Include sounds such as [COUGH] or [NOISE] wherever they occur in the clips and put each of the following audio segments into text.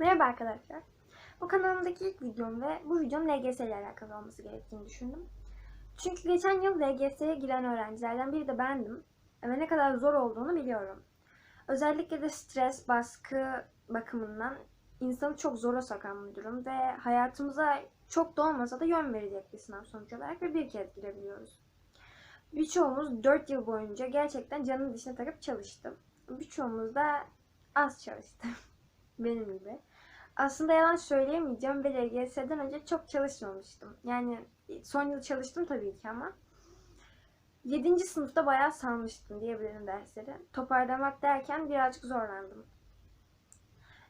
Merhaba arkadaşlar. Bu kanalımdaki ilk videom ve bu videom LGS ile alakalı olması gerektiğini düşündüm. Çünkü geçen yıl LGS'ye giren öğrencilerden biri de bendim. Ve ne kadar zor olduğunu biliyorum. Özellikle de stres, baskı bakımından insanı çok zora sokan bir durum ve hayatımıza çok da olmasa da yön verecek bir sınav sonuç olarak ve bir kez girebiliyoruz. Birçoğumuz 4 yıl boyunca gerçekten canın dişine takıp çalıştı. Birçoğumuz da az çalıştı. [LAUGHS] Benim gibi. Aslında yalan söyleyemeyeceğim ve LGS'den önce çok çalışmamıştım. Yani son yıl çalıştım tabii ki ama 7. sınıfta bayağı salmıştım diyebilirim dersleri. Toparlamak derken birazcık zorlandım.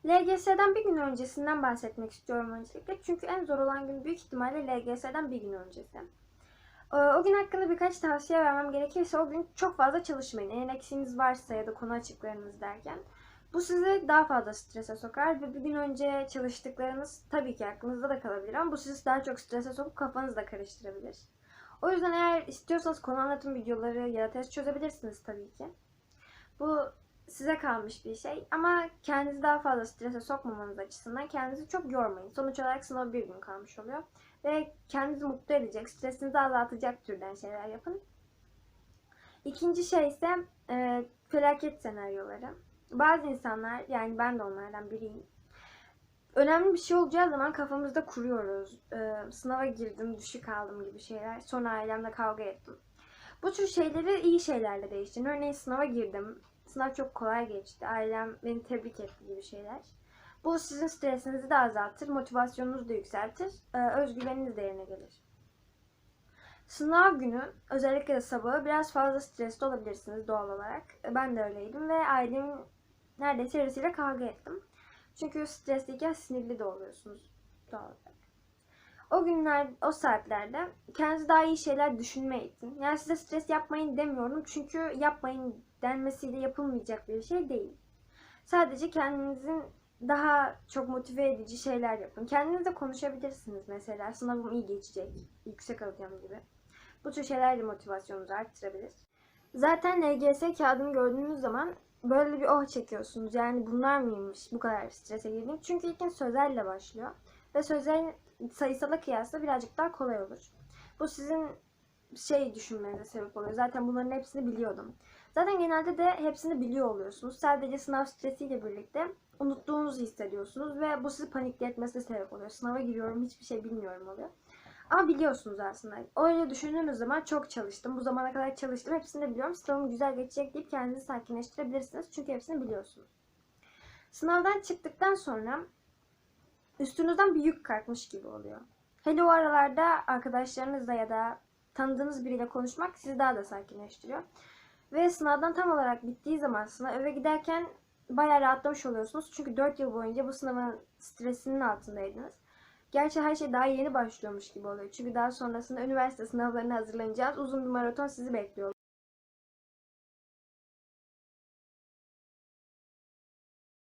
LGS'den bir gün öncesinden bahsetmek istiyorum öncelikle. Çünkü en zor olan gün büyük ihtimalle LGS'den bir gün öncesi. Ee, O gün hakkında birkaç tavsiye vermem gerekirse o gün çok fazla çalışmayın. Eğer eksiğiniz varsa ya da konu açıklarınız derken. Bu sizi daha fazla strese sokar ve bir gün önce çalıştıklarınız tabii ki aklınızda da kalabilir ama bu sizi daha çok strese sokup kafanızı da karıştırabilir. O yüzden eğer istiyorsanız konu anlatım videoları ya da test çözebilirsiniz tabii ki. Bu size kalmış bir şey ama kendinizi daha fazla strese sokmamanız açısından kendinizi çok yormayın. Sonuç olarak sınava bir gün kalmış oluyor. Ve kendinizi mutlu edecek, stresinizi azaltacak türden şeyler yapın. İkinci şey ise e, felaket senaryoları. Bazı insanlar, yani ben de onlardan biriyim. Önemli bir şey olacağı zaman kafamızda kuruyoruz. Ee, sınava girdim, düşük aldım gibi şeyler. Sonra ailemle kavga ettim. Bu tür şeyleri iyi şeylerle değiştirin. Örneğin sınava girdim. Sınav çok kolay geçti. Ailem beni tebrik etti gibi şeyler. Bu sizin stresinizi de azaltır, motivasyonunuzu da yükseltir, ee, özgüveniniz de yerine gelir. Sınav günü özellikle de sabahı biraz fazla stresli olabilirsiniz doğal olarak. Ben de öyleydim ve ailemin neredeyse yarısıyla kavga ettim. Çünkü stresliyken sinirli de oluyorsunuz doğal. O günler, o saatlerde kendinize daha iyi şeyler düşünmeye itin. Yani size stres yapmayın demiyorum çünkü yapmayın denmesiyle yapılmayacak bir şey değil. Sadece kendinizin daha çok motive edici şeyler yapın. Kendinizle konuşabilirsiniz mesela. Sınavım iyi geçecek, yüksek alacağım gibi. Bu tür şeyler de motivasyonunuzu arttırabilir. Zaten LGS kağıdını gördüğünüz zaman böyle bir oh çekiyorsunuz. Yani bunlar mıymış bu kadar strese girdiğim? Çünkü ilkin sözelle başlıyor. Ve sözel sayısala kıyasla birazcık daha kolay olur. Bu sizin şey düşünmenize sebep oluyor. Zaten bunların hepsini biliyordum. Zaten genelde de hepsini biliyor oluyorsunuz. Sadece sınav stresiyle birlikte unuttuğunuzu hissediyorsunuz ve bu sizi panikletmesine sebep oluyor. Sınava giriyorum hiçbir şey bilmiyorum oluyor. Ama biliyorsunuz aslında. Öyle düşündüğünüz zaman çok çalıştım. Bu zamana kadar çalıştım. Hepsini de biliyorum. Sınavım güzel geçecek deyip kendinizi sakinleştirebilirsiniz. Çünkü hepsini biliyorsunuz. Sınavdan çıktıktan sonra üstünüzden bir yük kalkmış gibi oluyor. Hele o aralarda arkadaşlarınızla ya da tanıdığınız biriyle konuşmak sizi daha da sakinleştiriyor. Ve sınavdan tam olarak bittiği zaman sınav eve giderken bayağı rahatlamış oluyorsunuz. Çünkü 4 yıl boyunca bu sınavın stresinin altındaydınız. Gerçi her şey daha yeni başlıyormuş gibi oluyor. Çünkü daha sonrasında üniversite sınavlarına hazırlanacağız. Uzun bir maraton sizi bekliyor.